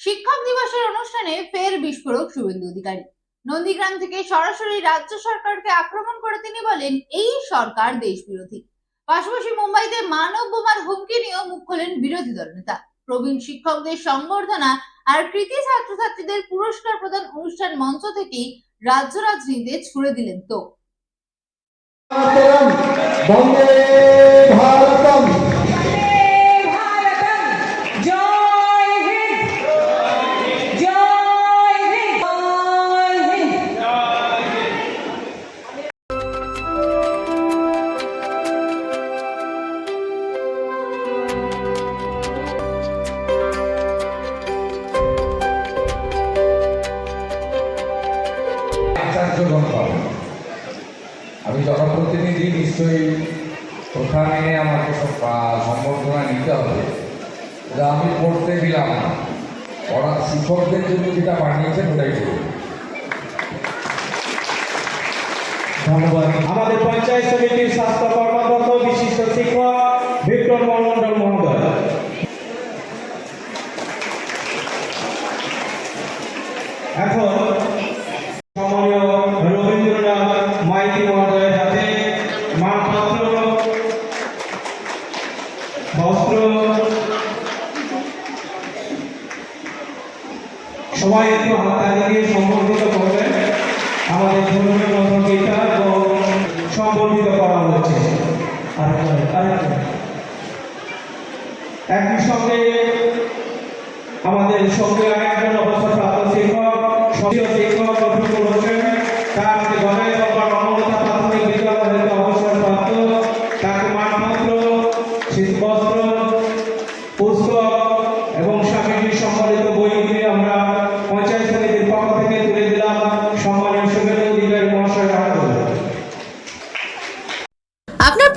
শিক্ষক দিবসের অনুষ্ঠানে ফের বিস্ফোরক শুভেন্দু অধিকারী। নন্দীগ্রাম থেকে সরাসরি রাজ্য সরকারকে আক্রমণ করে তিনি বলেন, এই সরকার দেশ বিরোধী পাশাপাশি মুম্বাইতে মানব বোমার হুমকি নিয়েও মুখ খোলেন বিরোধী দলনেতা প্রবীণ শিক্ষকদের সংবর্ধনা আর কৃতি ছাত্রছাত্রীদের পুরস্কার প্রদান অনুষ্ঠান মঞ্চ থেকেই রাজ্য রাজনীতিতে ছুড়ে দিলেন তো আচার্যগণ পাবেন আমি জনপ্রতিনিধি, নিশ্চয়ই প্রথা মেনে আমাকে সম্বর্ধনা নিতে হবে। যা আমি পড়তে দিলাম না পড়া শিক্ষকদের জন্য যেটা বানিয়েছেন ওটাই করুন। ধন্যবাদ। আমাদের পঞ্চায়েত সমিতির স্বাস্থ্য কর্মরত বিশিষ্ট শিক্ষক বিক্রম মন্ডল মহোদয়। এখন সবাই একটু হাততালি দিয়ে সম্বর্ধিত করবেন আমাদের ধর্মীয় গ্রন্থগীতা এবং সম্বর্ধিত করা হচ্ছে। একই সঙ্গে আমাদের সঙ্গে আরেকজন অবসরপ্রাপ্ত শিক্ষক, সক্রিয় শিক্ষক রফিকুল হোসেন তার গণেশ বাবা প্রাথমিক তাকে মানপত্র শীতবস্ত্র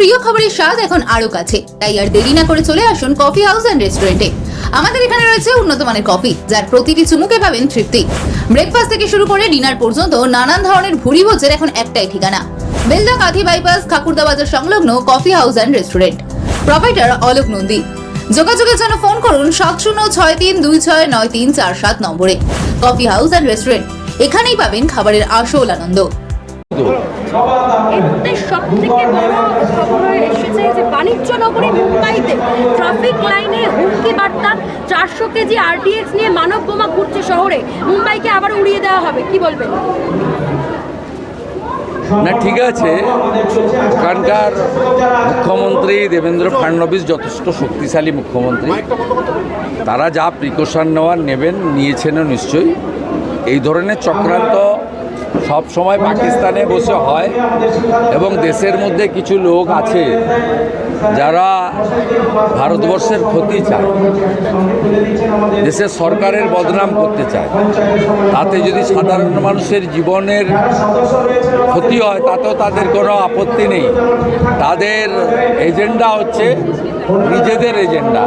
প্রিয় খবরের স্বাদ এখন আরও কাছে। তাই আর দেরি না করে চলে আসুন কফি হাউস অ্যান্ড রেস্টুরেন্টে আমাদের এখানে রয়েছে উন্নত মানের কফি যার প্রতিটি চুমুকে পাবেন তৃপ্তি। ব্রেকফাস্ট থেকে শুরু করে ডিনার পর্যন্ত নানান ধরনের ভুরি ভোজের এখন একটাই ঠিকানা। বেলদা কাঁথি বাইপাস খাকুরদা বাজার সংলগ্ন coffee house and restaurant proprietor Alok Nandi. যোগাযোগের জন্য ফোন করুন সাত শূন্য ছয় তিন দুই ছয় নয় তিন চার সাত নম্বরে। কফি হাউস অ্যান্ড রেস্টুরেন্ট এখানেই পাবেন খাবারের আসল আনন্দ। চারশো কেজি নিয়ে মানব শহরে। মুম্বাইকে আবার উড়িয়ে দেওয়া হবে, কি বলবেন? না, ঠিক আছে। ওখানকার মুখ্যমন্ত্রী দেবেন্দ্র ফাডনবিস যথেষ্ট শক্তিশালী মুখ্যমন্ত্রী। তারা যা প্রিকশন নেওয়ার নেবেন, নিয়েছেনও নিশ্চয়ই। এই ধরনের চক্রান্ত সব সময় পাকিস্তানে বসে হয় এবং দেশের মধ্যে কিছু লোক আছে যারা ভারতবর্ষের ক্ষতি চায়। দেশের সরকারের বদনাম করতে চায়। তাতে যদি সাধারণ মানুষের জীবনের ক্ষতি হয়, তাতেও তাদের কোনো আপত্তি নেই। তাদের এজেন্ডা হচ্ছে নিজেদের এজেন্ডা।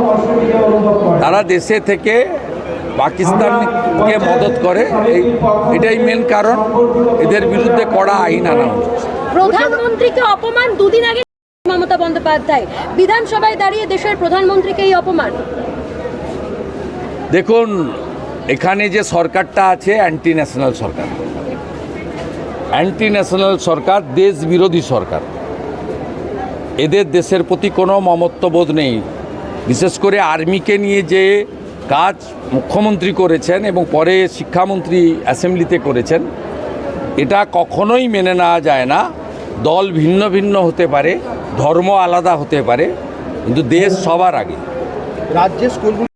তারা দেশে থেকে পাকিস্তানকে মদত করে। এই এটাই মেন কারণ। এদের বিরুদ্ধে কড়া আইন আনা প্রধানমন্ত্রীকে অপমান দুদিন আগে মমতা বন্দ্যোপাধ্যায়। বিধানসভায় দাঁড়িয়ে দেশের প্রধানমন্ত্রীকে এই অপমান। দেখুন এখানে যে সরকারটা আছে অ্যান্টি ন্যাশনাল সরকার। অ্যান্টি ন্যাশনাল সরকার দেশ বিরোধী সরকার। এদের দেশের প্রতি কোনো মমত্ববোধ নেই। বিশেষ করে আর্মিকে নিয়ে যে কাজ মুখ্যমন্ত্রী করেছেন এবং পরে শিক্ষামন্ত্রী অ্যাসেম্বলিতে করেছেন। এটা কখনোই মেনে নেওয়া যায় না। দল ভিন্ন ভিন্ন হতে পারে, ধর্ম আলাদা হতে পারে, কিন্তু দেশ সবার আগে। রাজ্যের স্কুলগুলো